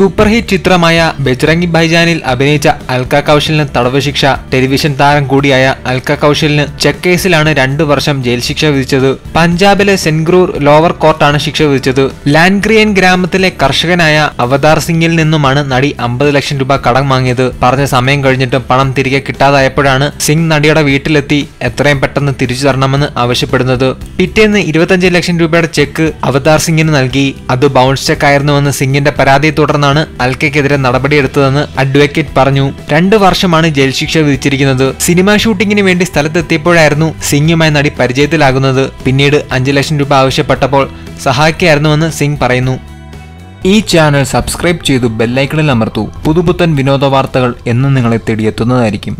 Super hit ചിത്രമായ ബജ്രംഗി ഭൈജാനിൽ അഭിനയിച്ച അൽക്ക കൗശലിന് തടവ് ശിക്ഷ ടെലിവിഷൻ താരം കൂടിയായ അൽക്ക കൗശലിന് ചെക്ക് കേസിലാണ് രണ്ടു വർഷം ജയിൽ ശിക്ഷ വിധിച്ചത്. പഞ്ചാബിലെ സെൻഗ്രൂർ ലോവർ കോർട്ടാണ് ശിക്ഷ വിധിച്ചത്. ലാൻഗ്രിയൻ ഗ്രാമത്തിലെ കർഷകനായ അവതാർ സിംഗിൽ നിന്നുമാണ് നടി അമ്പത് ലക്ഷം രൂപ കടം വാങ്ങിയത്. പറഞ്ഞ സമയം കഴിഞ്ഞിട്ടും പണം തിരികെ കിട്ടാതായപ്പോഴാണ് സിംഗ് നടിയുടെ വീട്ടിലെത്തി എത്രയും പെട്ടെന്ന് തിരിച്ചു തരണമെന്ന് ആവശ്യപ്പെടുന്നത്. പിറ്റേന്ന് ഇരുപത്തഞ്ച് ലക്ഷം രൂപയുടെ ചെക്ക് അവതാർ സിംഗിന് നൽകി. അത് ബൗൺസ് ചെക്ക് ആയിരുന്നുവെന്ന് സിംഗിന്റെ പരാതിയെ തുടർന്നാണ് അൽക്കയ്ക്കെതിരെ നടപടിയെടുത്തതെന്ന് അഡ്വക്കേറ്റ് പറഞ്ഞു. രണ്ടു വർഷമാണ് ജയിൽ ശിക്ഷ വിധിച്ചിരിക്കുന്നത്. സിനിമാ ഷൂട്ടിങ്ങിന് വേണ്ടി സ്ഥലത്തെത്തിയപ്പോഴായിരുന്നു സിംഗുമായി നടി പരിചയത്തിലാകുന്നത്. പിന്നീട് അഞ്ചു ലക്ഷം രൂപ ആവശ്യപ്പെട്ടപ്പോൾ സഹായിക്കായിരുന്നുവെന്ന് സിംഗ് പറയുന്നു. ഈ ചാനൽ സബ്സ്ക്രൈബ് ചെയ്തു ബെല്ലൈക്കണിൽ അമർത്തു. പുതുപുത്തൻ വിനോദ വാർത്തകൾ എന്നും നിങ്ങളെ തേടിയെത്തുന്നതായിരിക്കും.